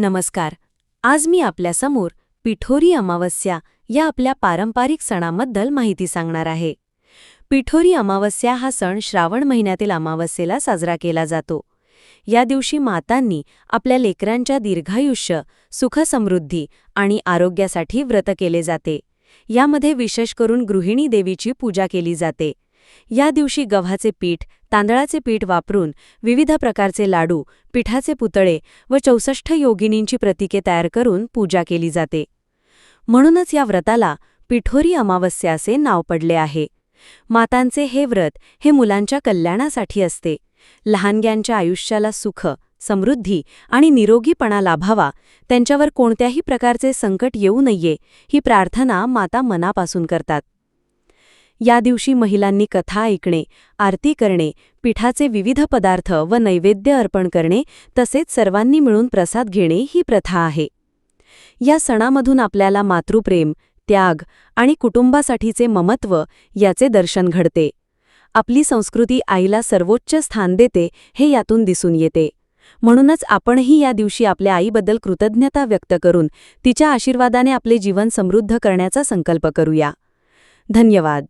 नमस्कार. आज मी आपल्यासमोर पिठोरी अमावस्या या आपल्या पारंपरिक सणाबद्दल माहिती सांगणार आहे. पिठोरी अमावस्या हा सण श्रावण महिन्यातील अमावस्येला साजरा केला जातो. या दिवशी मातांनी आपल्या लेकरांच्या दीर्घायुष्य सुखसमृद्धी आणि आरोग्यासाठी व्रत केले जाते. यामध्ये विशेष करून गृहिणी देवीची पूजा केली जाते. या दिवशी गव्हाचे पीठ तांदळाचे पीठ वापरून विविध प्रकारचे लाडू पिठाचे पुतळे व चौसष्ट योगिनींची प्रतीके तयार करून पूजा केली जाते. म्हणूनच या व्रताला पिठोरी अमावस्या असे नाव पडले आहे. मातांचे हे व्रत हे मुलांच्या कल्याणासाठी असते. लहानग्यांच्या आयुष्याला सुख समृद्धी आणि निरोगीपणा लाभावा त्यांच्यावर कोणत्याही प्रकारचे संकट येऊ नये ही प्रार्थना माता मनापासून करतात. या दिवशी महिलांनी कथा ऐकणे आरती करणे पिठाचे विविध पदार्थ व नैवेद्य अर्पण करणे तसेच सर्वांनी मिळून प्रसाद घेणे ही प्रथा आहे. या सणामधून आपल्याला मातृप्रेम त्याग आणि कुटुंबासाठीचे ममत्व याचे दर्शन घडते. आपली संस्कृती आईला सर्वोच्च स्थान देते हे यातून दिसून येते. म्हणूनच आपणही या दिवशी आपल्या आईबद्दल कृतज्ञता व्यक्त करून तिच्या आशीर्वादाने आपले जीवन समृद्ध करण्याचा संकल्प करूया. धन्यवाद.